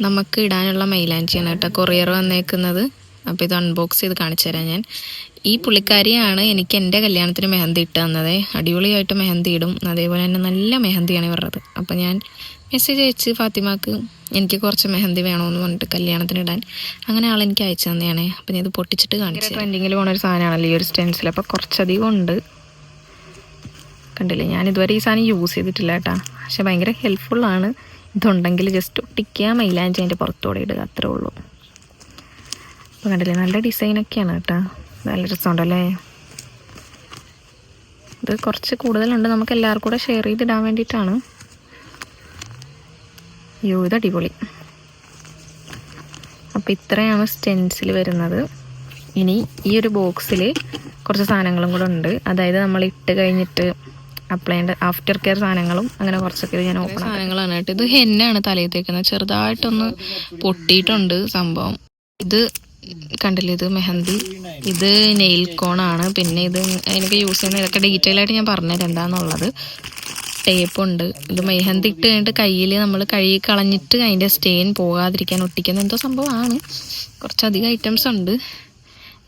നമുക്ക് ഇടാനുള്ള മൈലാഞ്ചിയാണ് കേട്ടോ കൊറിയർ വന്നേക്കുന്നത്. അപ്പോൾ ഇത് അൺബോക്സ് ചെയ്ത് കാണിച്ചു തരാം ഞാൻ. ഈ പുള്ളിക്കാരിയാണ് എനിക്ക് എന്റെ കല്യാണത്തിന് മെഹന്തി ഇട്ട് തന്നത്. അടിപൊളിയായിട്ട് മെഹന്തി ഇടും. അതേപോലെ തന്നെ നല്ല മെഹന്തിയാണ് ഇവരുള്ളത് അപ്പോൾ ഞാൻ മെസ്സേജ് അയച്ച് ഫാത്തിമാക്ക് എനിക്ക് കുറച്ച് മെഹന്തി വേണമെന്ന് പറഞ്ഞിട്ട് കല്യാണത്തിന് ഇടാൻ. അങ്ങനെ ആൾ എനിക്ക് അയച്ചു തന്നെയാണ്. അപ്പം ഞാൻ ഇത് പൊട്ടിച്ചിട്ട് കാണിച്ചു ട്രെൻഡിങ്ങിൽ പോണ ഒരു സാധനമാണല്ലോ ഈ ഒരു സ്റ്റെൻസിൽ അപ്പോൾ കുറച്ചധികം ഉണ്ട്. കണ്ടില്ലേ? ഞാൻ ഇതുവരെ ഈ സാധനം യൂസ് ചെയ്തിട്ടില്ല കേട്ടാ. പക്ഷെ ഭയങ്കര ഹെൽപ്ഫുള്ളാണ് ഇതുണ്ടെങ്കിൽ ജസ്റ്റ് ഒട്ടിക്കുക മൈലാഞ്ചി അതിന്റെ പുറത്തോടെ ഇടുക അത്രേ ഉള്ളൂ. അപ്പോൾ കണ്ടില്ലേ നല്ല ഡിസൈനൊക്കെയാണ് കേട്ടോ. നല്ല രസമുണ്ടല്ലേ? ഇത് കുറച്ച് കൂടുതലുണ്ട്. നമുക്ക് എല്ലാവർക്കും കൂടെ ഷെയർ ചെയ്തിടാൻ വേണ്ടിയിട്ടാണ്. യോ ഇത് അടിപൊളി. അപ്പോൾ ഇത്രയാണ് സ്റ്റെൻസിൽ വരുന്നത്. ഇനി ഈ ഒരു ബോക്സിൽ കുറച്ച് സാധനങ്ങളും കൂടെ ഉണ്ട്. അതായത് നമ്മൾ ഇട്ട് കഴിഞ്ഞിട്ട് അപ്ലൈ ചെയ്യേണ്ട ആഫ്റ്റർ കെയർ സാധനങ്ങളും അങ്ങനെ കുറച്ചൊക്കെ ഇത് ഞാൻ ഓപ്പൺ സാധനങ്ങളാണ് കേട്ടോ. ഇത് ഹെന്നാണ് തലയിൽ തേക്കുന്നത് ചെറുതായിട്ടൊന്ന് പൊട്ടിയിട്ടുണ്ട് സംഭവം. ഇത് കണ്ടില്ലേ? ഇത് മെഹന്തി. ഇത് നെയിൽ കോണാണ് പിന്നെ ഇത് എനിക്ക് യൂസ് ചെയ്യുന്ന ഇതൊക്കെ ഡീറ്റെയിൽ ആയിട്ട് ഞാൻ പറഞ്ഞുതരാം. എന്താണെന്നുള്ളത് ടേപ്പ് ഉണ്ട്. ഇത് മെഹന്തി ഇട്ട് കഴിഞ്ഞിട്ട് കയ്യിൽ നമ്മൾ കഴുകി കളഞ്ഞിട്ട് അതിന്റെ സ്റ്റെയിൻ പോകാതിരിക്കാൻ ഒട്ടിക്കുന്ന എന്തോ സംഭവമാണ്. കുറച്ചധികം ഐറ്റംസ് ഉണ്ട്.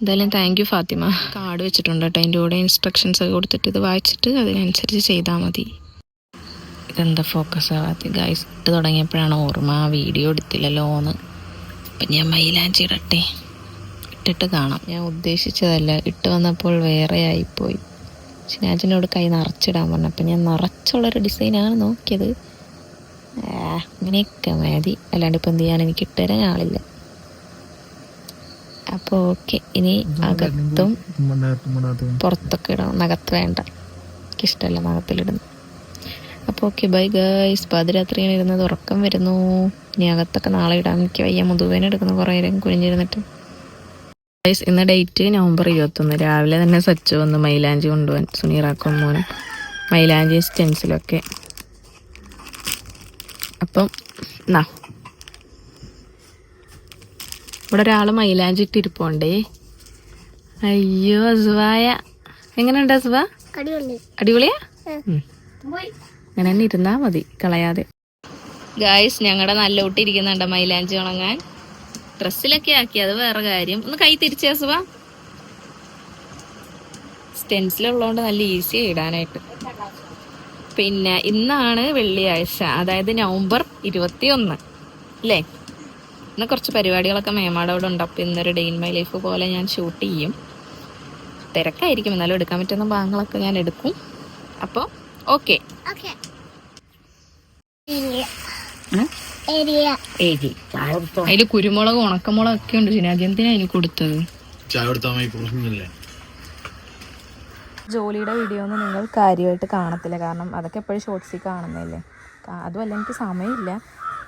എന്തായാലും താങ്ക് യു ഫാത്തിമ. കാർഡ് വെച്ചിട്ടുണ്ട് കേട്ടോ. അതിന്റെ കൂടെ ഇൻസ്ട്രക്ഷൻസ് ഒക്കെ കൊടുത്തിട്ട് ഇത് വായിച്ചിട്ട് അതിനനുസരിച്ച് ചെയ്താൽ മതി. ഇതെന്താ ഫോക്കസ് ആവാത്ത ഗൈസ് ഇട്ട് തുടങ്ങിയപ്പോഴാണ് ഓർമ്മ. വീഡിയോ എടുത്തില്ലല്ലോ എന്ന്. അപ്പം ഞാൻ മൈലാഞ്ചി ഇടട്ടെ. ഇട്ടിട്ട് കാണാം. ഞാൻ ഉദ്ദേശിച്ചതല്ല. ഇട്ട് വന്നപ്പോൾ വേറെ ആയിപ്പോയി. ഷിനാജിനോട് കൈ നിറച്ചിടാൻ പറഞ്ഞു. അപ്പം ഞാൻ നിറച്ചുള്ളൊരു ഡിസൈനാണ് നോക്കിയത്. അങ്ങനെയൊക്കെ മതി. അല്ലാണ്ട് ഇപ്പം എന്ത് ചെയ്യാൻ എനിക്ക് ഇട്ടുതരാൻ ആളില്ല. അപ്പോൾ ഓക്കെ ഇനി അകത്തും പുറത്തൊക്കെ ഇടണം. നഖത്ത് വേണ്ട. എനിക്കിഷ്ടമല്ല നഖത്തിലിടുന്നത്. അപ്പോൾ ഓക്കെ ബൈ ഗൈസ് പാതിരാത്രി ഇങ്ങനെ ഇരുന്നത്. ഉറക്കം വരുന്നു. ഇനി അകത്തൊക്കെ നാളെ ഇടാൻ എനിക്ക് വയ്യ. മുതുവേന എടുക്കുന്ന കുറേ നേരം കുഴിഞ്ഞിരുന്നിട്ട് ഗൈസ് ഇന്ന് ഡേറ്റ് നവംബർ ഇരുപത്തൊന്ന്. രാവിലെ തന്നെ സച്ച് വന്ന് മൈലാഞ്ചി കൊണ്ടുപോകാൻ. സുനീറാക്കും മോനും. മൈലാഞ്ചി സ്റ്റെൻസിലൊക്കെ അപ്പം എന്നാ ഇവിടെ ഒരാൾ മൈലാഞ്ചി ഇട്ടിരിപ്പുണ്ടേ. അയ്യോ അസുവായ. എങ്ങനെയുണ്ട് അസുവ? അടിപൊളിയാ. അങ്ങനെ തന്നെ ഇരുന്നാ മതി കളയാതെ. ഗായ്സ് ഞങ്ങളുടെ നല്ല കുട്ടി ഇരിക്കുന്നുണ്ട് മൈലാഞ്ചി ഉണങ്ങാൻ. ഡ്രസ്സിലൊക്കെ ആക്കി അത് വേറെ കാര്യം. ഒന്ന് കൈ തിരിച്ചേ അസുവ. സ്റ്റെൻസിലുള്ളതുകൊണ്ട് നല്ല ഈസി ഇടാനായിട്ട്. പിന്നെ ഇന്നാണ് വെള്ളിയാഴ്ച അതായത് നവംബർ ഇരുപത്തി ഒന്ന് അല്ലേ ഇന്ന് കുറച്ച് പരിപാടികളൊക്കെ മേമാടെ അവിടെ ഉണ്ട്. അപ്പോൾ ഇന്നൊരു ഡെയിൻ ഇൻ മൈ ലൈഫ് പോലെ ഞാൻ ഷൂട്ട് ചെയ്യും. തിരക്കായിരിക്കും. എന്നാലും എടുക്കാൻ പറ്റുന്ന ഭാഗങ്ങളൊക്കെ ഞാൻ എടുക്കും. അപ്പോൾ ഓക്കെ അതിൽ കുരുമുളക് ഉണക്കമുളക് ഒക്കെ ഉണ്ട് എന്തിനാ എനിക്ക് കൊടുത്തത്? ജോലിയുടെ വീഡിയോ ഒന്നും നിങ്ങൾ കാര്യമായിട്ട് കാണത്തില്ല. കാരണം അതൊക്കെ എപ്പോഴും ഷോർട്സിൽ കാണുന്നതല്ലേ? കാ- അതുമല്ല എനിക്ക് സമയമില്ല.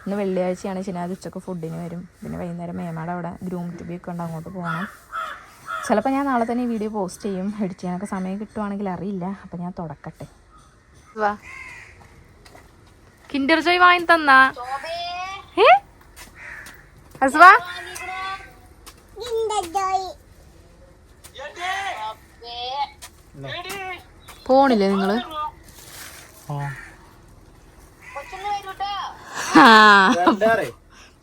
ഇന്ന് വെള്ളിയാഴ്ചയാണ് ശനിയാഴ്ച ഉച്ചയ്ക്ക് ഫുഡിന് വരും. പിന്നെ വൈകുന്നേരം മേമാടെ അവിടെ ഗ്രൂം ടിബി ഒക്കെ ഉണ്ട് അങ്ങോട്ട് പോകണം. ചിലപ്പോൾ ഞാൻ നാളെ തന്നെ ഈ വീഡിയോ പോസ്റ്റ് ചെയ്യും. എഡിറ്റ് ചെയ്യാനൊക്കെ സമയം കിട്ടുവാണെങ്കിൽ അറിയില്ല. അപ്പം ഞാൻ തുടക്കട്ടെ. വാ. കിൻഡർ ജോയ് വാങ്ങി തന്നാ? ഏ? അസ്വാ പോണില്ലേ നിങ്ങൾ?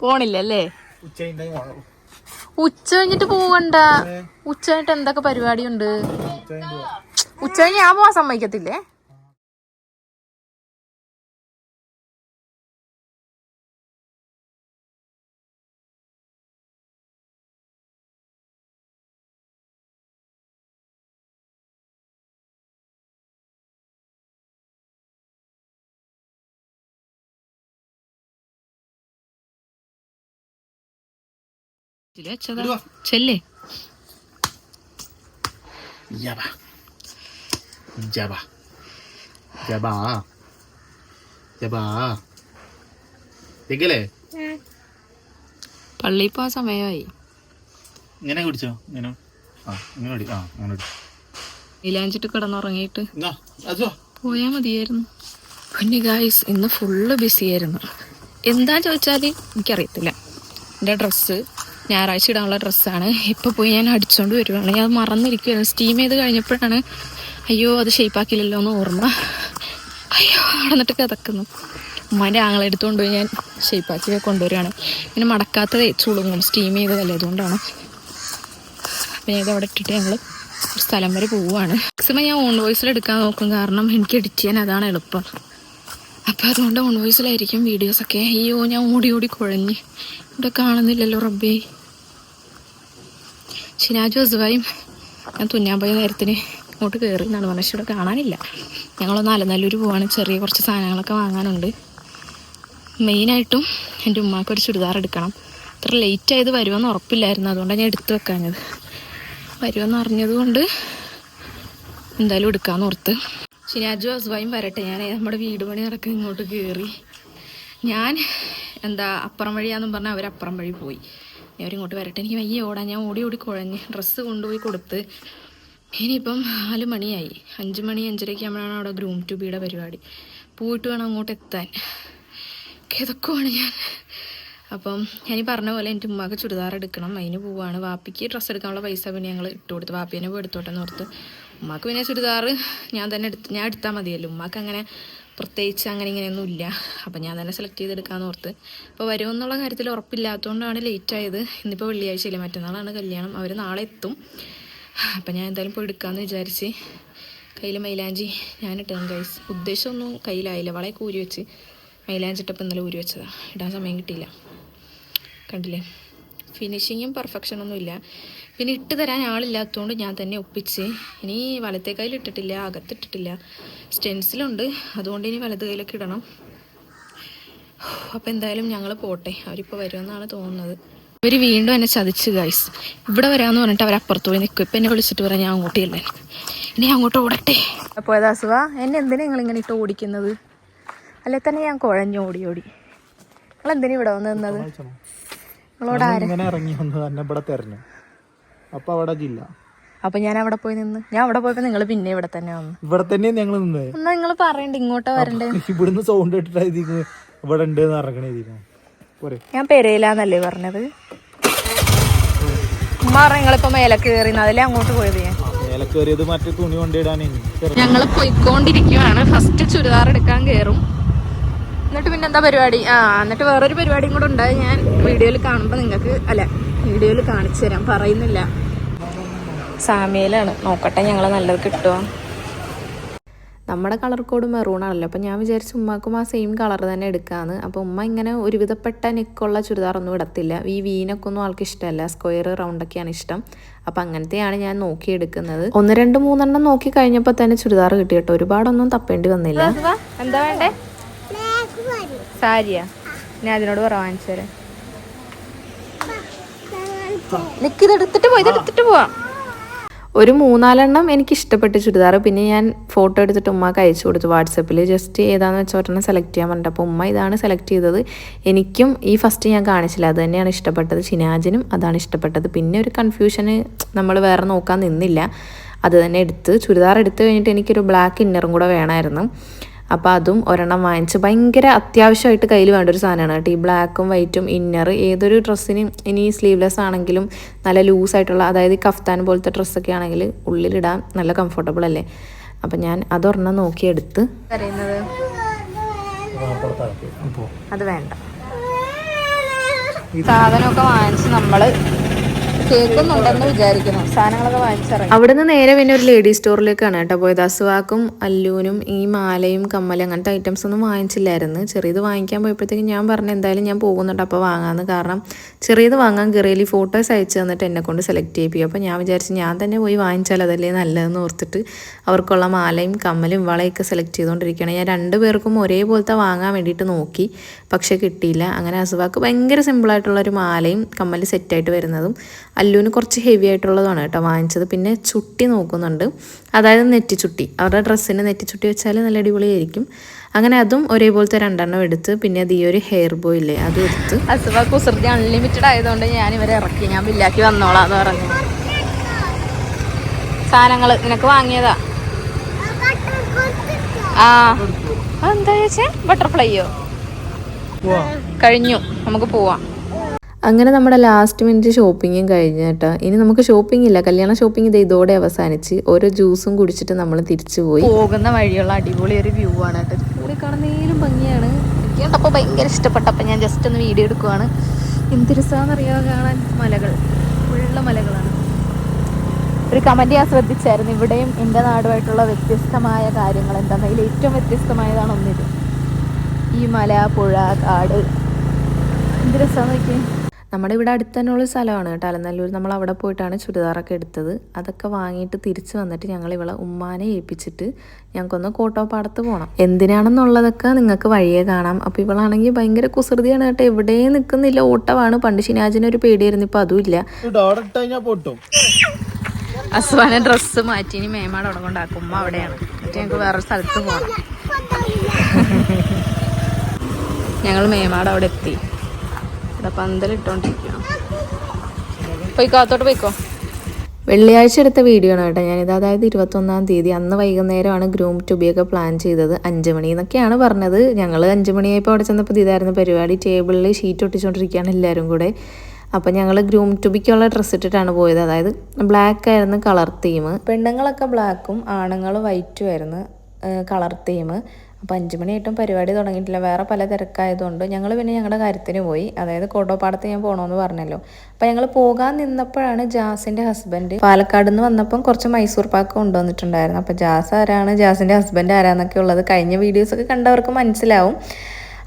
പോണില്ലല്ലേ? ഉച്ച കഴിഞ്ഞിട്ട് പോവണ്ട. ഉച്ച കഴിഞ്ഞിട്ട് എന്തൊക്കെ പരിപാടിയുണ്ട്? ഉച്ച കഴിഞ്ഞ് ഞാൻ പോവാൻ സമ്മതിക്കത്തില്ലേ? ചെല്ലേ ജബ ജബ ജബ ജബ തെക്കല്ലേ പള്ളിയിൽ പോവാൻ സമയമായി. ഇങ്ങനെ കുടിച്ചോ? ഇങ്ങനെ. ആ ഇങ്ങനെ കുടി. ആ അങ്ങനെ കുടി. ഇലാഞ്ചിട്ട് കിടന്നുറങ്ങിയിട്ട്. പോയാൽ മതിയായിരുന്നു. പിന്നെ ഗായ്സ് ഇന്ന് ഫുള്ള് ബിസി ആയിരുന്നു. എന്താ ചോദിച്ചാൽ എനിക്കറിയത്തില്ല. എന്റെ ഡ്രസ്സ് ഞായറാഴ്ച ഇടാനുള്ള ഡ്രസ്സാണ്. ഇപ്പോൾ പോയി ഞാൻ അടിച്ചുകൊണ്ട് വരുവാണ്. ഞാൻ മറന്നിരിക്കുകയായിരുന്നു സ്റ്റീം ചെയ്ത് കഴിഞ്ഞപ്പോഴാണ് അയ്യോ അത് ഷേപ്പാക്കിയില്ലല്ലോ എന്ന് ഓർമ്മ. അയ്യോ നടന്നിട്ട് കിതക്കുന്നു. ഉമ്മാന്റെ ആങ്ങളെടുത്തുകൊണ്ട് പോയി ഞാൻ ഷേപ്പാക്കി കൊണ്ടുവരികയാണ്. ഇങ്ങനെ മടക്കാത്തതേ ചുളുങ്ങും. സ്റ്റീം ചെയ്തതല്ലേ അതുകൊണ്ടാണ്. പിന്നെ ഇത് അവിടെ ഇട്ടിട്ട് ഞങ്ങൾ ഒരു സ്ഥലം വരെ പോവുകയാണ്. മാക്സിമം ഞാൻ ഓൺ വോയിസിൽ എടുക്കാൻ നോക്കും. കാരണം എനിക്ക് എഡിറ്റ് ചെയ്യാൻ അതാണ് എളുപ്പം. അപ്പോൾ അതുകൊണ്ട് ഓൺ വോയിസിലായിരിക്കും വീഡിയോസൊക്കെ അയ്യോ ഞാൻ ഓടി ഓടി കുഴഞ്ഞ്. ഇവിടെ കാണുന്നില്ലല്ലോ റബ്ബേ. ഷിനാജു അസുവായും ഞാൻ തുന്നാൻ പോയ നേരത്തിന് ഇങ്ങോട്ട് കയറി എന്നാണ് പറഞ്ഞത്. ഇവിടെ കാണാനില്ല. ഞങ്ങളൊന്ന് അലനല്ലൂർ പോവാണ്. ചെറിയ കുറച്ച് സാധനങ്ങളൊക്കെ വാങ്ങാനുണ്ട്. മെയിനായിട്ടും എന്റെ ഉമ്മാക്ക് ഒരു ചുരിദാർ എടുക്കണം. അത്ര ലേറ്റ് ആയത് വരുമെന്ന് ഉറപ്പില്ലായിരുന്നു. അതുകൊണ്ടാണ് ഞാൻ എടുത്തു വെക്കാഞ്ഞത്. വരുമെന്ന് അറിഞ്ഞതുകൊണ്ട് എന്തായാലും എടുക്കാമെന്ന് ഓർത്ത്. ഷിനാജു അസുവായും വരട്ടെ. ഞാൻ നമ്മുടെ വീട് പണി നടക്കാൻ ഇങ്ങോട്ട് കയറി ഞാൻ എന്താ അപ്പുറം വഴിയാന്നും പറഞ്ഞാൽ അവർ അപ്പുറം വഴി പോയി. അവരിങ്ങോട്ട് വരട്ടെ. എനിക്ക് വയ്യ ഓടാൻ ഞാൻ ഓടി ഓടി കുഴഞ്ഞ് ഡ്രസ്സ് കൊണ്ടുപോയി കൊടുത്ത് ഇനിയിപ്പം നാല് മണിയായി. അഞ്ച് മണി അഞ്ചരയ്ക്ക് ആകുമ്പോഴാണ് അവിടെ ഗ്രൂം ടു ബിയുടെ പരിപാടി. പോയിട്ട് വേണം അങ്ങോട്ട് എത്താൻ. കിതക്കുവാണ് ഞാൻ. അപ്പം ഞാൻ ഈ പറഞ്ഞ പോലെ എന്റെ ഉമ്മാക്ക് ചുരിദാർ എടുക്കണം. അതിന് പോവാണ്. വാപ്പിക്ക് ഡ്രസ്സ് എടുക്കാനുള്ള പൈസ പിന്നെ ഞങ്ങൾ ഇട്ട് കൊടുത്തു. വാപ്പിനെ പോയി എടുത്തോട്ടെ എന്ന് ഓർത്ത്. ഉമ്മാക്ക് പിന്നെ ചുരിദാർ ഞാൻ തന്നെ എടുത്ത് ഞാൻ എടുത്താൽ മതിയല്ലോ. ഉമ്മാക്ക് അങ്ങനെ പ്രത്യേകിച്ച് അങ്ങനെ ഇങ്ങനെയൊന്നും ഇല്ല. അപ്പം ഞാൻ തന്നെ സെലക്ട് ചെയ്തെടുക്കാമെന്ന് ഓർത്ത്. അപ്പോൾ വരുമെന്നുള്ള കാര്യത്തിൽ ഉറപ്പില്ലാത്തതുകൊണ്ടാണ് ലേറ്റ് ആയത്. ഇന്നിപ്പോൾ വെള്ളിയാഴ്ചയില്ല മറ്റന്നാളാണ് കല്യാണം. അവർ നാളെ എത്തും. അപ്പം ഞാൻ എന്തായാലും പോയി എടുക്കാമെന്ന് വിചാരിച്ച് കയ്യിൽ മൈലാഞ്ചി ഞാൻ ഇട്ടതാണ് ഗൈസ് ഉദ്ദേശമൊന്നും കയ്യിലായില്ല. വളയൊക്കെ ഊരി വെച്ച് മൈലാഞ്ചി ഇട്ടപ്പോൾ ഇന്നലെ ഊരി വെച്ചതാണ് ഇടാൻ സമയം കിട്ടിയില്ല. കണ്ടില്ലേ? ഫിനിഷിങ്ങും പെർഫെക്ഷനൊന്നും ഇല്ല. പിന്നെ ഇട്ട് തരാൻ ആളില്ലാത്തതുകൊണ്ട് ഞാൻ തന്നെ ഒപ്പിച്ച്. ഇനി വലത്തെ കയ്യിൽ ഇട്ടിട്ടില്ല അകത്തിട്ടിട്ടില്ല സ്റ്റെൻസിലുണ്ട് അതുകൊണ്ട് ഇനി വലത് കയ്യിലൊക്കെ ഇടണം. അപ്പോൾ എന്തായാലും ഞങ്ങൾ പോട്ടെ. അവരിപ്പോൾ വരുമെന്നാണ് തോന്നുന്നത്. ഇവർ വീണ്ടും എന്നെ ചതിച്ചു ഗൈസ് ഇവിടെ വരാമെന്ന് പറഞ്ഞിട്ട് അവർ അപ്പുറത്ത് പോയി നിൽക്കും ഇപ്പം എന്നെ വിളിച്ചിട്ട് പറയാം ഞാൻ അങ്ങോട്ടേ ഇല്ലേ. ഇനി അങ്ങോട്ട് ഓടട്ടെ. അപ്പോൾ ദാസുവ എന്നെ എന്തിനാ നിങ്ങൾ ഇങ്ങനെ ഇട്ട് ഓടിക്കുന്നത്? അല്ലെ തന്നെ ഞാൻ കുഴഞ്ഞു ഓടി ഓടി. നിങ്ങൾ എന്തിനാ ഇവിടെ വന്ന് നിന്നത്? നിങ്ങളോട് ആരും? ഇങ്ങനെ ഇറങ്ങി വന്ന് തന്നെ ഇവിടെ തെരഞ്ഞു. അപ്പൊ അവിടെ ജില്ല. അപ്പൊ ഞാൻ അവിടെ പോയി നിന്ന്. ഞാൻ അവിടെ പോയപ്പോ നിങ്ങൾ പിന്നെ ഇവിടെ തന്നെ വന്നു. ഇവിടെ തന്നെ ഞങ്ങൾ നിന്നേ. എന്നാ നിങ്ങൾ പറയണ്ട ഇങ്ങോട്ടാ വരണ്ടേ. ഇവിടുന്ന് സൗണ്ട് ഇട്ടിട്ട് ഇവിടെ ഉണ്ട് ഇറങ്ങണേ ഞാൻ പെരയിലാന്നല്ലേ പറഞ്ഞത്? ഉമ്മ പറഞ്ഞ നിങ്ങളിപ്പോ മേലെ കയറി അതിലേ അങ്ങോട്ട് പോയത് ഞാൻ? ഞങ്ങൾ മേലെ കയറിയത് മറ്റേ തുണി കൊണ്ടിടാനേ. ഞങ്ങൾ പോയിക്കൊണ്ടിരിക്കുവാണ്. ഫസ്റ്റ് ചുരിദാർ എടുക്കാൻ കയറും. എന്നിട്ട് പിന്നെന്താ പരിപാടി? ആ എന്നിട്ട് വേറൊരു പരിപാടിയും കൂടെ ഉണ്ട് ഞാൻ വീഡിയോയിൽ കാണുമ്പോൾ നിങ്ങൾക്ക് അല്ല വീഡിയോയിൽ കാണിച്ചു തരാം. പറയുന്നില്ല. സാമിയിലാണ് നോക്കട്ടെ ഞങ്ങൾ നല്ലത് കിട്ടുമോ നമ്മുടെ കളർ കോഡ് മെറൂണാണല്ലോ അപ്പോൾ ഞാൻ വിചാരിച്ചു ഉമ്മാക്കും ആ സെയിം കളർ തന്നെ എടുക്കാമെന്ന് അപ്പോൾ ഉമ്മ ഇങ്ങനെ ഒരുവിധപ്പെട്ട നെക്കുള്ള ചുരിദാറൊന്നും ഇടത്തില്ല. ഈ വീനൊക്കെ ഒന്നും ആൾക്ക് ഇഷ്ടമല്ല. സ്ക്വയർ റൗണ്ടൊക്കെയാണ് ഇഷ്ടം. അപ്പം അങ്ങനത്തെയാണ് ഞാൻ നോക്കിയെടുക്കുന്നത് ഒന്ന് രണ്ട് മൂന്നെണ്ണം നോക്കി കഴിഞ്ഞപ്പോൾ തന്നെ ചുരിദാർ കിട്ടി കേട്ടോ. ഒരുപാടൊന്നും തപ്പേണ്ടി വന്നില്ല. എന്താ വേണ്ടേ? സാരിയാ? ഞാൻ അതിനോട് പറ വാങ്ങിച്ചു തരാം. എടുത്തിട്ട് പോവാം. ഒരു മൂന്നാലെണ്ണം എനിക്ക് ഇഷ്ടപ്പെട്ട ചുരിദാർ. പിന്നെ ഞാൻ ഫോട്ടോ എടുത്തിട്ട് ഉമ്മക്ക് അയച്ചു കൊടുത്തു വാട്സപ്പിൽ ജസ്റ്റ് ഏതാണെന്ന് വെച്ചാൽ ഒരെണ്ണം സെലക്ട് ചെയ്യാൻ പറഞ്ഞിട്ട്. അപ്പോൾ ഉമ്മ ഇതാണ് സെലക്ട് ചെയ്തത്. എനിക്കും ഈ ഫസ്റ്റ് ഞാൻ കാണിച്ചില്ല. അത് തന്നെയാണ് ഇഷ്ടപ്പെട്ടത്. ഷിനാജിനും അതാണ് ഇഷ്ടപ്പെട്ടത്. പിന്നെ ഒരു കൺഫ്യൂഷന് നമ്മൾ വേറെ നോക്കാൻ നിന്നില്ല. അത് തന്നെ എടുത്ത് ചുരിദാർ എടുത്തു കഴിഞ്ഞിട്ട് എനിക്കൊരു ബ്ലാക്ക് ഇന്നറും കൂടെ വേണമായിരുന്നു അപ്പോൾ അതും ഒരെണ്ണം വാങ്ങിച്ച് ഭയങ്കര അത്യാവശ്യമായിട്ട് കയ്യിൽ വേണ്ട ഒരു സാധനമാണ് കേട്ടോ. ഈ ബ്ലാക്കും വൈറ്റും ഇന്നർ ഏതൊരു ഡ്രസ്സിനും ഇനി സ്ലീവ്ലെസ് ആണെങ്കിലും നല്ല ലൂസായിട്ടുള്ള അതായത് കഫ്താൻ പോലത്തെ ഡ്രസ്സൊക്കെ ആണെങ്കിൽ ഉള്ളിലിടാൻ നല്ല കംഫർട്ടബിൾ അല്ലേ? അപ്പം ഞാൻ അതൊരെണ്ണം നോക്കിയെടുത്ത് പറയുന്നത് അത് വേണ്ട. സാധനമൊക്കെ വാങ്ങിച്ച് നമ്മൾ അവിടുന്ന് നേരെ പിന്നെ ഒരു ലേഡി സ്റ്റോറിലേക്കാണ് കേട്ടോ പോയത്. അസുവാക്കും അല്ലൂനും ഈ മാലയും കമ്മലും അങ്ങനത്തെ ഐറ്റംസ് ഒന്നും വാങ്ങിച്ചില്ലായിരുന്നു. ചെറിയത് വാങ്ങിക്കാൻ പോയപ്പോഴത്തേക്കും ഞാൻ പറഞ്ഞു എന്തായാലും ഞാൻ പോകുന്നുണ്ട് അപ്പോൾ വാങ്ങാമെന്ന് കാരണം ചെറിയത് വാങ്ങാൻ കയറിയിൽ ഫോട്ടോസ് അയച്ചു തന്നിട്ട് എന്നെ കൊണ്ട് സെലക്ട് ചെയ്യിപ്പിക്കും. അപ്പോൾ ഞാൻ വിചാരിച്ചു ഞാൻ തന്നെ പോയി വാങ്ങിച്ചാൽ അതല്ലേ നല്ലതെന്ന് ഓർത്തിട്ട് അവർക്കുള്ള മാലയും കമ്മലും വളയൊക്കെ സെലക്ട് ചെയ്തുകൊണ്ടിരിക്കുകയാണ്. ഞാൻ രണ്ട് പേർക്കും ഒരേപോലത്തെ വാങ്ങാൻ വേണ്ടിയിട്ട് നോക്കി പക്ഷേ കിട്ടിയില്ല. അങ്ങനെ അസുവാക്ക് ഭയങ്കര സിമ്പിളായിട്ടുള്ള ഒരു മാലയും കമ്മൽ സെറ്റായിട്ട് വരുന്നതും അല്ലുവിന് കുറച്ച് ഹെവി ആയിട്ടുള്ളതാണ് കേട്ടോ വാങ്ങിച്ചത്. പിന്നെ ചുട്ടി നോക്കുന്നുണ്ട്. അതായത് നെറ്റി നെറ്റിച്ചുട്ടി. അവരുടെ ഡ്രസ്സിന് നെറ്റിച്ചുട്ടി വെച്ചാൽ നല്ല അടിപൊളിയായിരിക്കും. അങ്ങനെ അതും ഒരേപോലത്തെ രണ്ടെണ്ണം എടുത്ത് പിന്നെ അത് ഈ ഒരു ഹെയർ ബോ ഇല്ലേ അതും എടുത്ത്. കുസൃതി അൺലിമിറ്റഡ് ആയതുകൊണ്ട് ഞാൻ ഇവരെ ഇറക്കി. ഞാൻ ബില്ലാക്കി വന്നോളാം എന്ന് പറഞ്ഞു. സാധനങ്ങൾ നിനക്ക് വാങ്ങിയതാ? ആ. എന്താ ചോദിച്ചേ ബട്ടർഫ്ലൈയോ കഴിഞ്ഞു. നമുക്ക് പോവാം. അങ്ങനെ നമ്മുടെ ലാസ്റ്റ് മിനിറ്റ് ഷോപ്പിങ്ങും കഴിഞ്ഞ് കേട്ടോ. ഇനി നമുക്ക് ഷോപ്പിംഗ് ഇല്ല. കല്യാണ ഷോപ്പിംഗ് ഇത് ഇതോടെ അവസാനിച്ച് ഓരോ ജ്യൂസും കുടിച്ചിട്ട് നമ്മൾ തിരിച്ചു പോയി. പോകുന്ന വഴിയുള്ള അടിപൊളി ഒരു വ്യൂ ആണ് കൂടി കാണുന്നതിലും ഭംഗിയാണ്. എനിക്ക് കണ്ടപ്പോൾ ഭയങ്കര ഇഷ്ടപ്പെട്ടപ്പോൾ ഞാൻ ജസ്റ്റ് ഒന്ന് വീഡിയോ എടുക്കുവാണ്. എന്ത് രസമാണെന്നറിയാമോ കാണാൻ? മലകൾ. ഉള്ള മലകളാണ്. ഒരു കമന്റ് ഞാൻ ശ്രദ്ധിച്ചായിരുന്നു. ഇവിടെയും എന്റെ നാടുമായിട്ടുള്ള വ്യത്യസ്തമായ കാര്യങ്ങൾ എന്താണെന്ന് അതിൽ ഏറ്റവും വ്യത്യസ്തമായതാണ് ഒന്നിത്. ഈ മല പുഴ കാട്. എന്ത് രസമാണെന്ന് നമ്മുടെ ഇവിടെ അടുത്ത് തന്നെയുള്ള സ്ഥലമാണ് കേട്ടോ. അലനല്ലൂർ. നമ്മൾ അവിടെ പോയിട്ടാണ് ചുരിദാറൊക്കെ എടുത്തത്. അതൊക്കെ വാങ്ങിയിട്ട് തിരിച്ച് വന്നിട്ട് ഞങ്ങൾ ഇവളെ ഉമ്മാനെ ഏൽപ്പിച്ചിട്ട് ഞങ്ങൾക്കൊന്ന് കോട്ടോപ്പാടത്ത് പോകണം എന്തിനാണെന്നുള്ളതൊക്കെ നിങ്ങൾക്ക് വഴിയെ കാണാം. അപ്പോൾ ഇവളാണെങ്കിൽ ഭയങ്കര കുസൃതിയാണ് കേട്ടോ. എവിടെയും നിൽക്കുന്നില്ല. ഓട്ടമാണ്. പണ്ട് ഷിനാജിന് ഒരു പേടിയായിരുന്നു. ഇപ്പോൾ അതുമില്ല അസ്വാന ഡ്രസ്സ് മാറ്റി. ഇനി മേമാട് അവിടെ കൊണ്ടാക്കും ഉമ്മ അവിടെയാണ്. ഞങ്ങൾക്ക് വേറെ സ്ഥലത്ത് പോകണം ഞങ്ങൾ മേമാട് അവിടെ എത്തി. ഇവിടെ പന്തലിട്ടോണ്ടിരിക്കണം പോയിക്കോ പോയിക്കോ. വെള്ളിയാഴ്ച എടുത്ത വീഡിയോ ആണ് കേട്ടോ ഞാനിത്. അതായത് ഇരുപത്തൊന്നാം തീയതി അന്ന് വൈകുന്നേരമാണ് ഗ്രൂം ടുബിയൊക്കെ പ്ലാൻ ചെയ്തത്. അഞ്ച് മണി എന്നൊക്കെയാണ് പറഞ്ഞത്. ഞങ്ങൾ അഞ്ച് മണിയായപ്പോൾ അവിടെ ചെന്നപ്പോൾ ഇതായിരുന്നു പരിപാടി. ടേബിളിൽ ഷീറ്റ് ഒട്ടിച്ചുകൊണ്ടിരിക്കുകയാണ് എല്ലാവരും കൂടെ. അപ്പം ഞങ്ങൾ ഗ്രൂം ടുബിക്കുള്ള ഡ്രസ്സ് ഇട്ടിട്ടാണ് പോയത്. അതായത് ബ്ലാക്ക് ആയിരുന്നു കളർ തീം പെണ്ണുങ്ങളൊക്കെ ബ്ലാക്കും ആണുങ്ങൾ വൈറ്റും ആയിരുന്നു കളർ തീം അപ്പോൾ അഞ്ച് മണിയായിട്ടും പരിപാടി തുടങ്ങിയിട്ടില്ല. വേറെ പല തിരക്കായതുകൊണ്ട് ഞങ്ങൾ പിന്നെ ഞങ്ങളുടെ കാര്യത്തിന് പോയി. അതായത് കോട്ടോപ്പാടത്ത് ഞാൻ പോകണമെന്ന് പറഞ്ഞല്ലോ. അപ്പോൾ ഞങ്ങൾ പോകാൻ നിന്നപ്പോഴാണ് ജാസിന്റെ ഹസ്ബൻഡ് പാലക്കാട് നിന്ന് വന്നപ്പം കുറച്ച് മൈസൂർ പാക്ക് കൊണ്ടുവന്നിട്ടുണ്ടായിരുന്നു. അപ്പോൾ ജാസ് ആരാണ്? ജാസിന്റെ ഹസ്ബൻഡ് ആരാന്നൊക്കെ ഉള്ളത് കഴിഞ്ഞ വീഡിയോസൊക്കെ കണ്ടവർക്ക് മനസ്സിലാവും.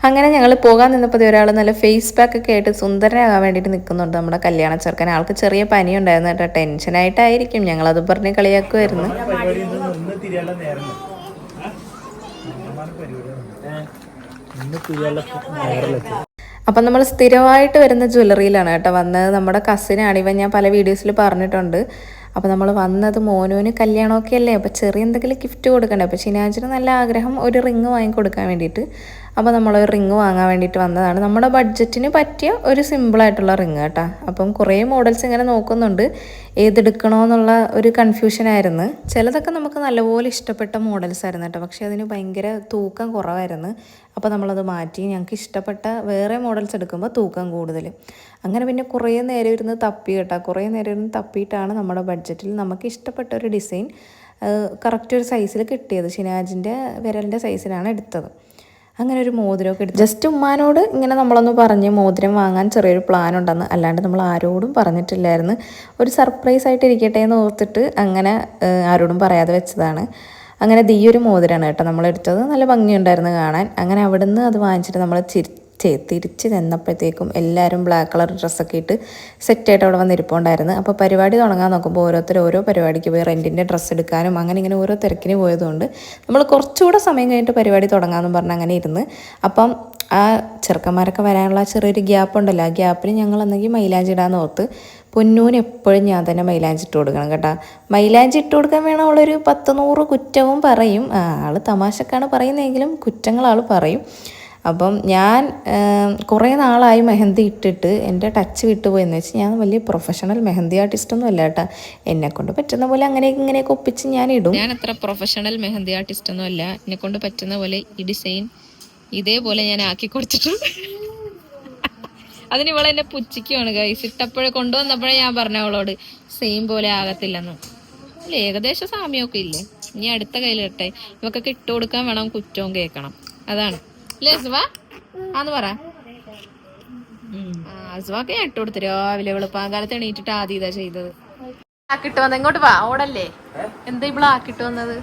അങ്ങനെ ഞങ്ങൾ പോകാൻ നിന്നപ്പോൾ ഒരാൾ നല്ല ഫേസ് പാക്ക് ഒക്കെ ആയിട്ട് സുന്ദരനാകാൻ വേണ്ടിയിട്ട് നിൽക്കുന്നുണ്ട് നമ്മുടെ കല്യാണ ചെറുക്കൻ. ആൾക്ക് ചെറിയ പനി ഉണ്ടായിരുന്നു കേട്ടോ. ടെൻഷനായിട്ടായിരിക്കും. ഞങ്ങളത് പറഞ്ഞ് കളിയാക്കുമായിരുന്നു അപ്പം നമ്മൾ സ്ഥിരമായിട്ട് വരുന്ന ജ്വല്ലറിയിലാണ് കേട്ടോ വന്നത്. നമ്മുടെ കസിനാണ് ഇവ ഞാൻ പല വീഡിയോസിൽ പറഞ്ഞിട്ടുണ്ട്. അപ്പോൾ നമ്മൾ വന്നത് മോനുവിന് കല്യാണമൊക്കെ അല്ലേ? അപ്പോൾ ചെറിയ എന്തെങ്കിലും ഗിഫ്റ്റ് കൊടുക്കണ്ടേ? അപ്പോൾ ഷിനാജിന് നല്ല ആഗ്രഹം ഒരു റിങ് വാങ്ങിക്കൊടുക്കാൻ വേണ്ടിയിട്ട്. അപ്പോൾ നമ്മളൊരു റിങ് വാങ്ങാൻ വേണ്ടിയിട്ട് വന്നതാണ്. നമ്മുടെ ബഡ്ജറ്റിന് പറ്റിയ ഒരു സിമ്പിളായിട്ടുള്ള റിങ് കേട്ടോ. അപ്പം കുറേ മോഡൽസ് ഇങ്ങനെ നോക്കുന്നുണ്ട്. ഏതെടുക്കണമെന്നുള്ള ഒരു കൺഫ്യൂഷനായിരുന്നു ചിലതൊക്കെ നമുക്ക് നല്ലപോലെ ഇഷ്ടപ്പെട്ട മോഡൽസ് ആയിരുന്നു കേട്ടോ. പക്ഷേ അതിന് ഭയങ്കര തൂക്കം കുറവായിരുന്നു. അപ്പോൾ നമ്മളത് മാറ്റി. ഞങ്ങൾക്ക് ഇഷ്ടപ്പെട്ട വേറെ മോഡൽസ് എടുക്കുമ്പോൾ തൂക്കം കൂടുതൽ. അങ്ങനെ പിന്നെ കുറേ നേരം ഇരുന്ന് തപ്പി കേട്ടോ. കുറേ നേരം ഇരുന്ന് തപ്പിയിട്ടാണ് നമ്മുടെ ബഡ്ജറ്റിൽ നമുക്ക് ഇഷ്ടപ്പെട്ട ഒരു ഡിസൈൻ കറക്റ്റ് ഒരു സൈസിൽ കിട്ടിയത്. ഷിനാജിന്റെ വിരലിന്റെ സൈസിലാണ് എടുത്തത്. അങ്ങനെ ഒരു മോതിരമൊക്കെ എടുത്ത് ജസ്റ്റ് ഉമ്മാനോട് ഇങ്ങനെ നമ്മളൊന്ന് പറഞ്ഞ് മോതിരം വാങ്ങാൻ ചെറിയൊരു പ്ലാൻ ഉണ്ടെന്ന്. അല്ലാണ്ട് നമ്മൾ ആരോടും പറഞ്ഞിട്ടില്ലായിരുന്നു. ഒരു സർപ്രൈസ് ആയിട്ട് ഇരിക്കട്ടെ എന്ന് ഓർത്തിട്ട് അങ്ങനെ ആരോടും പറയാതെ വെച്ചതാണ്. അങ്ങനെ ദീയൊരു മോതിരമാണ് കേട്ടോ നമ്മൾ എടുത്തത്. നല്ല ഭംഗിയുണ്ടായിരുന്നു കാണാൻ. അങ്ങനെ അവിടുന്ന് അത് വാങ്ങിച്ചിട്ട് നമ്മൾ ചിരി തിരിച്ച് ചെന്നപ്പോഴത്തേക്കും എല്ലാവരും ബ്ലാക്ക് കളർ ഡ്രസ്സൊക്കെ ഇട്ട് സെറ്റായിട്ട് അവിടെ വന്ന് ഇരിപ്പുണ്ടായിരുന്നു അപ്പോൾ പരിപാടി തുടങ്ങാൻ നോക്കുമ്പോൾ ഓരോരുത്തർ ഓരോ പരിപാടിക്ക് പോയി റെന്റിന്റെ ഡ്രസ്സ് എടുക്കാനും അങ്ങനെ ഇങ്ങനെ ഓരോ തിരക്കിന് പോയതുകൊണ്ട് നമ്മൾ കുറച്ചുകൂടെ സമയം കഴിഞ്ഞിട്ട് പരിപാടി തുടങ്ങാമെന്ന് പറഞ്ഞ് അങ്ങനെ ഇരുന്ന്. അപ്പം ആ ചെറുക്കന്മാരൊക്കെ വരാനുള്ള ചെറിയൊരു ഗ്യാപ്പ് ഉണ്ടല്ലോ ആ ഗ്യാപ്പിന് ഞങ്ങൾ എന്തെങ്കിലും മൈലാഞ്ചി ഇടാന്ന് ഓർത്ത് പൊന്നൂന് എപ്പോഴും ഞാൻ തന്നെ മൈലാഞ്ചി ഇട്ട് കൊടുക്കണം കേട്ടോ. മൈലാഞ്ചി ഇട്ട് കൊടുക്കാൻ വേണം അവളൊരു പത്ത് നൂറ് കുറ്റവും പറയും. ആൾ തമാശക്കാണ് പറയുന്നതെങ്കിലും കുറ്റങ്ങൾ ആൾ പറയും. അപ്പം ഞാൻ കുറേ നാളായി മെഹന്തി ഇട്ടിട്ട് എന്റെ ടച്ച് വിട്ടുപോയെന്ന് വെച്ച് ഞാൻ വലിയ പ്രൊഫഷണൽ മെഹന്തി ആർട്ടിസ്റ്റ് ഒന്നും അല്ല കേട്ടോ. എന്നെ കൊണ്ട് പറ്റുന്ന പോലെ അങ്ങനെ ഇങ്ങനെയൊക്കെ ഒപ്പിച്ച് ഞാൻ ഇടും. ഞാൻ അത്ര പ്രൊഫഷണൽ മെഹന്തി ആർട്ടിസ്റ്റ് ഒന്നും അല്ല. എന്നെ കൊണ്ട് പറ്റുന്ന പോലെ ഈ ഡിസൈൻ ഇതേപോലെ ഞാൻ ആക്കി കൊടുത്തിട്ടുണ്ട്. അതിന് ഇവളെ എന്നെ പുച്ഛിക്കുവാണ് ഗൈസ് ഇട്ടപ്പോഴേ കൊണ്ടുവന്നപ്പോഴേ ഞാൻ പറഞ്ഞ അവളോട് സെയിം പോലെ ആകത്തില്ലെന്ന്. അല്ല ഏകദേശം സാമ്യമൊക്കെ ഇല്ലേ? ഇനി അടുത്ത കയ്യിലിട്ടെ. ഇവക്കൊക്കെ ഇട്ട് കൊടുക്കാൻ വേണം കുറ്റവും കേൾക്കണം. അതാണ്. അല്ലേ അസ്വാ ആന്ന് പറ. അസ്വാക്ക് ഞാൻ ഇട്ട് കൊടുത്തു. രാവിലെ വെളുപ്പാങ്കാലത്ത് എണീറ്റിട്ട് ആദ്യം ഇതാ ചെയ്തത്. ആക്കിട്ട് വന്നത് എങ്ങോട്ട് വാ. ഓടല്ലേ? എന്താ ഇവിടെ ആക്കിട്ട് വന്നത്?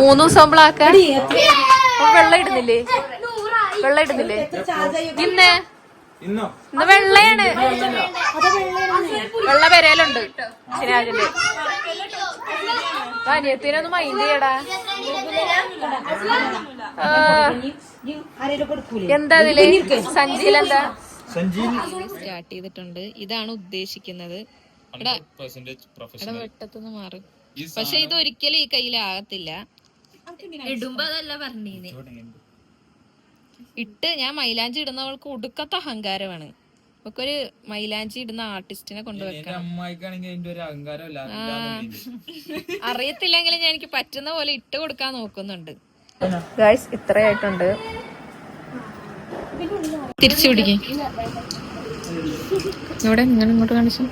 മൂന്ന് ദിവസം ബ്ലാക്ക് വെള്ളം ഇടുന്നില്ലേ? വെള്ളം ഇടുന്നില്ലേ? ഇന്ന് ഇന്നോ? ഇന്ന് വെള്ളയാണ്. വെള്ള പെരയിലുണ്ട് സിനാജിന്റെ അനിയത്തിനൊന്ന് മൈൻഡ് ചെയ്യടാ. എന്താ ഇതിൽ എന്താ സഞ്ജീവ് സ്റ്റാർട്ട് ചെയ്തിട്ടുണ്ട്. ഇതാണ് ഉദ്ദേശിക്കുന്നത്. വെട്ടത്തുനിന്ന് മാറും. പക്ഷെ ഇത് ഒരിക്കലും ഈ കയ്യിലാകത്തില്ല. ഇടുമ്പോ അതല്ല പറഞ്ഞീന്. ഇട്ട് ഞാൻ മൈലാഞ്ചി ഇടുന്നവൾക്ക് ഒടുക്കത്തെ അഹങ്കാരമാണ്. ഒരു മൈലാഞ്ചി ഇടുന്ന ആർട്ടിസ്റ്റിനെ അഹങ്കാരമല്ല അറിയത്തില്ലെങ്കിലും ഞാൻ എനിക്ക് പറ്റുന്ന പോലെ ഇട്ട് കൊടുക്കാൻ നോക്കുന്നുണ്ട്. ഗായ്സ് ഇത്രയായിട്ടുണ്ട്. തിരിച്ചു പിടിക്കും. ഇവിടെ നിങ്ങൾ ഇങ്ങോട്ട് കാണിച്ചു?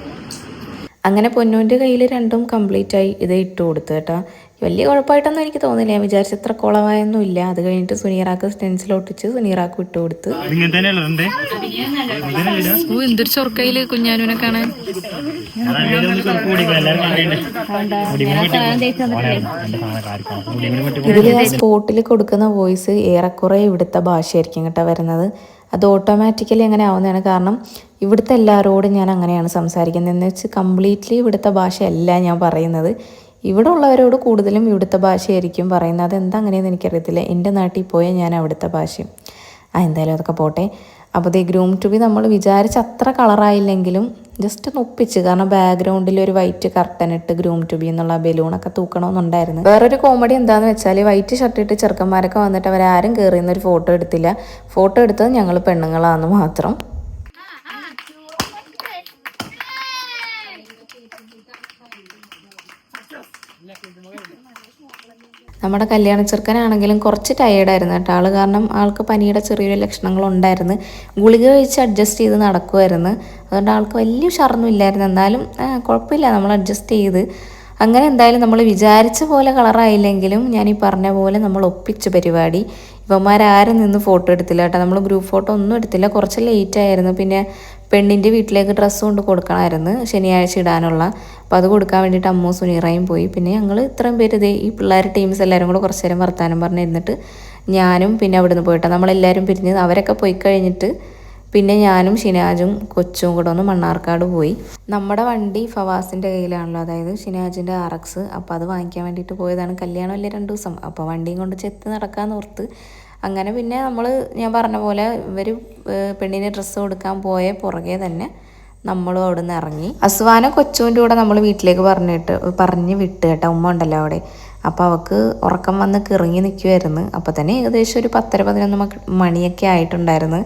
അങ്ങനെ പൊന്നൂന്റെ കയ്യിൽ രണ്ടും കംപ്ലീറ്റ് ആയി ഇത് ഇട്ട് കൊടുത്തു കേട്ടോ. വലിയ കുഴപ്പമായിട്ടൊന്നും എനിക്ക് തോന്നില്ല ഞാൻ വിചാരിച്ച ഇത്ര കുളമായൊന്നും ഇല്ല. അത് കഴിഞ്ഞിട്ട് സുനീറാക്ക് സ്റ്റെൻസിൽ ഒട്ടിച്ച് സുനീറാക്ക് വിട്ടു കൊടുത്ത്. എന്തൊരു ചൊർക്കയിൽ കുഞ്ഞാനുനെ കാണാൻ. ഇതിൽ ആ സ്പോട്ടിൽ കൊടുക്കുന്ന വോയിസ് ഏറെക്കുറെ ഇവിടുത്തെ ഭാഷയായിരിക്കും കേട്ടോ വരുന്നത്. അത് ഓട്ടോമാറ്റിക്കലി അങ്ങനെ ആവുന്നതാണ്. കാരണം ഇവിടുത്തെ എല്ലാവരോടും ഞാൻ അങ്ങനെയാണ് സംസാരിക്കുന്നത്. എന്ന് വെച്ച് കംപ്ലീറ്റ്ലി ഇവിടുത്തെ ഭാഷയല്ല ഞാൻ പറയുന്നത്. ഇവിടെ ഉള്ളവരോട് കൂടുതലും ഇവിടുത്തെ ഭാഷയായിരിക്കും പറയുന്നത്. അതെന്താ അങ്ങനെയെന്ന് എനിക്കറിയത്തില്ല. എന്റെ നാട്ടിൽ പോയാൽ ഞാൻ അവിടുത്തെ ഭാഷയും. ആ എന്തായാലും അതൊക്കെ പോട്ടെ. അപ്പോൾ ദേ ഗ്രൂം ടു ബി നമ്മൾ വിചാരിച്ച അത്ര കളറായില്ലെങ്കിലും ജസ്റ്റ് നൊപ്പിച്ച് കാരണം ബാക്ക്ഗ്രൗണ്ടിൽ ഒരു വൈറ്റ് കർട്ടൻ ഇട്ട് ഗ്രൂം ടു ബി എന്നുള്ള ബലൂണൊക്കെ തൂക്കണമെന്നുണ്ടായിരുന്നു. വേറൊരു കോമഡി എന്താണെന്ന് വെച്ചാൽ വൈറ്റ് ഷർട്ട് ഇട്ട് ചെറുക്കന്മാരൊക്കെ വന്നിട്ട് അവരാരും കയറിയുന്ന ഒരു ഫോട്ടോ എടുത്തില്ല. ഫോട്ടോ എടുത്തത് ഞങ്ങൾ പെണ്ണുങ്ങളാണെന്ന് മാത്രം. നമ്മുടെ കല്യാണ ചെറുക്കനാണെങ്കിലും കുറച്ച് ടയേർഡായിരുന്നു കേട്ടോ. ആൾ കാരണം ആൾക്ക് പനിയുടെ ചെറിയൊരു ലക്ഷണങ്ങളുണ്ടായിരുന്നു. ഗുളിക കഴിച്ച് അഡ്ജസ്റ്റ് ചെയ്ത് നടക്കുമായിരുന്നു അതുകൊണ്ട് ആൾക്ക് വലിയ ഷർന്നും ഇല്ലായിരുന്നു. എന്നാലും കുഴപ്പമില്ല. നമ്മൾ അഡ്ജസ്റ്റ് ചെയ്ത്. അങ്ങനെ എന്തായാലും നമ്മൾ വിചാരിച്ച പോലെ കളറായില്ലെങ്കിലും ഞാൻ ഈ പറഞ്ഞ പോലെ നമ്മൾ ഒപ്പിച്ച പരിപാടി. ഇവന്മാരാരും നിന്ന് ഫോട്ടോ എടുത്തില്ല കേട്ടോ. നമ്മൾ ഗ്രൂപ്പ് ഫോട്ടോ ഒന്നും എടുത്തില്ല. കുറച്ച് ലേറ്റ് ആയിരുന്നു. പിന്നെ പെണ്ണിന്റെ വീട്ടിലേക്ക് ഡ്രസ്സ് കൊണ്ട് കൊടുക്കണമായിരുന്നു ശനിയാഴ്ച ഇടാനുള്ള. അപ്പോൾ അത് കൊടുക്കാൻ വേണ്ടിയിട്ട് അമ്മു സുനീറയും പോയി. പിന്നെ ഞങ്ങൾ ഇത്രയും പേര് ഇതേ ഈ പിള്ളേർ ടീംസ് എല്ലാവരും കൂടെ കുറച്ച് നേരം വർത്താനം പറഞ്ഞിരുന്നിട്ട് ഞാനും പിന്നെ അവിടുന്ന് പോയിട്ട്. നമ്മളെല്ലാവരും പിരിഞ്ഞ് അവരൊക്കെ പോയി കഴിഞ്ഞിട്ട് പിന്നെ ഞാനും ഷിനാജും കൊച്ചും കൂടെ ഒന്ന് മണ്ണാർക്കാട് പോയി. നമ്മുടെ വണ്ടി ഫവാസിന്റെ കയ്യിലാണല്ലോ. അതായത് ഷിനാജിന്റെ ആർ എക്സ്. അപ്പോൾ അത് വാങ്ങിക്കാൻ വേണ്ടിയിട്ട് പോയതാണ് കല്യാണമല്ലേ രണ്ട് ദിവസം. അപ്പോൾ വണ്ടിയും കൊണ്ട് ചെത്ത് നടക്കാൻ ഓർത്ത് അങ്ങനെ പിന്നെ നമ്മൾ ഞാൻ പറഞ്ഞ പോലെ ഇവർ പെണ്ണിന് ഡ്രസ്സ് കൊടുക്കാൻ പോയ പുറകെ തന്നെ നമ്മളും അവിടെ നിന്ന് ഇറങ്ങി. അസുവാനെ കൊച്ചുവിന്റെ കൂടെ നമ്മൾ വീട്ടിലേക്ക് പറഞ്ഞിട്ട് പറഞ്ഞ് വിട്ട് കേട്ടോ. ഉമ്മ ഉണ്ടല്ലോ അവിടെ. അപ്പോൾ അവൾക്ക് ഉറക്കം വന്ന് കിറങ്ങി നിൽക്കുമായിരുന്നു അപ്പോൾ തന്നെ ഏകദേശം ഒരു പത്തര പതിനൊന്ന് മണിയൊക്കെ ആയിട്ടുണ്ടായിരുന്നു.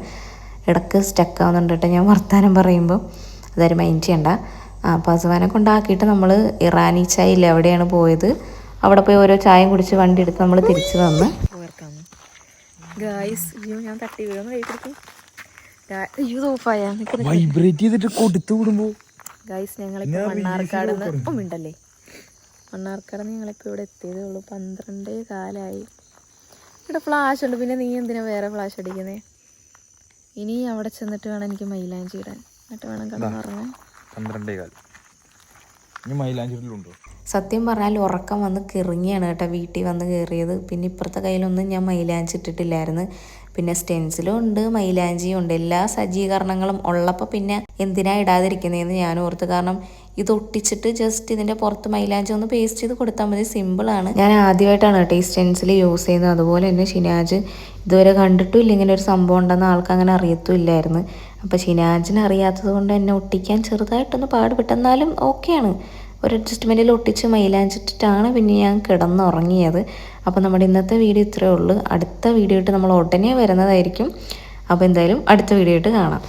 ഇടയ്ക്ക് സ്റ്റക്ക് ആവുന്നുണ്ടിട്ട് ഞാൻ വർത്തമാനം പറയുമ്പോൾ അതായത് മൈൻഡ് ചെയ്യണ്ട. അപ്പോൾ അസുവാനെ കൊണ്ടാക്കിയിട്ട് നമ്മൾ ഇറാനി ചായയിൽ എവിടെയാണ് പോയത്. അവിടെ പോയി ഓരോ ചായയും കുടിച്ച് വണ്ടി എടുത്ത് നമ്മൾ തിരിച്ചു വന്ന് ഗായ്സ് അയ്യോ ഞാൻ തട്ടി വീഴുന്ന കൈ കൊടുക്കും അയ്യോ തോപ്പായ. വൈബ്രേറ്റ് ചെയ്തിട്ട് കൊടുത്തു വിടുമ്പോ. ഗായ്സ് ഞങ്ങളിപ്പോ മണ്ണാർക്കാട് ഒപ്പം ഉണ്ടല്ലേ മണ്ണാർക്കാട് ഞങ്ങളിപ്പോ ഇവിടെ എത്തിയതേ ഉള്ളൂ. പന്ത്രണ്ടേ കാലായി. ഇവിടെ ഫ്ലാഷ് ഉണ്ട്. പിന്നെ നീ എന്തിനാ വേറെ ഫ്ലാഷ് അടിക്കുന്നേ? ഇനി അവിടെ ചെന്നിട്ട് വേണം എനിക്ക് മൈലാഞ്ചി ഇടാൻ. എന്നിട്ട് വേണം കിടന്നുറങ്ങാൻ. പന്ത്രണ്ടേ കാൽ ഇനി മൈലാഞ്ചിട്ടിലുണ്ടോ സത്യം പറഞ്ഞാൽ ഉറക്കം വന്ന് കിറങ്ങിയാണ് കേട്ടോ വീട്ടിൽ വന്ന് കയറിയത്. പിന്നെ ഇപ്പുറത്തെ കയ്യിലൊന്നും ഞാൻ മൈലാഞ്ചി ഇട്ടിട്ടില്ലായിരുന്നു. പിന്നെ സ്റ്റെൻസിലും ഉണ്ട് മൈലാഞ്ചിയും ഉണ്ട്. എല്ലാ സജ്ജീകരണങ്ങളും ഉള്ളപ്പോൾ പിന്നെ എന്തിനാ ഇടാതിരിക്കുന്നതെന്ന് ഞാൻ ഓർത്ത്. കാരണം ഇത് ഒട്ടിച്ചിട്ട് ജസ്റ്റ് ഇതിന്റെ പുറത്ത് മൈലാഞ്ചി ഒന്ന് പേസ്റ്റ് ചെയ്ത് കൊടുത്താൽ മതി. സിമ്പിളാണ് ഞാൻ ആദ്യമായിട്ടാണ് കേട്ടോ ഈ സ്റ്റെൻസിൽ യൂസ് ചെയ്യുന്നത്. അതുപോലെ തന്നെ ഷിനാജ് ഇതുവരെ കണ്ടിട്ടും ഇല്ല ഇങ്ങനെ ഒരു സംഭവം ഉണ്ടെന്ന് ആൾക്ക് അങ്ങനെ അറിയത്തുമില്ലായിരുന്നു. അപ്പോൾ ഷിനാജിന് അറിയാത്തത് കൊണ്ട് എന്നെ ഒട്ടിക്കാൻ ചെറുതായിട്ടൊന്ന് പാടുപെട്ടെന്നാലും ഓക്കെയാണ് ഒരു അഡ്ജസ്റ്റ്മെന്റിൽ ഒട്ടിച്ച് മൈലാഞ്ചിട്ടിട്ടാണ് പിന്നെ ഞാൻ കിടന്നുറങ്ങിയത്. അപ്പോൾ നമ്മുടെ ഇന്നത്തെ വീഡിയോ ഇത്രയേ ഉള്ളൂ. അടുത്ത വീഡിയോ ആയിട്ട് നമ്മൾ ഉടനെ വരുന്നതായിരിക്കും. അപ്പോൾ എന്തായാലും അടുത്ത വീഡിയോ ആയിട്ട് കാണാം.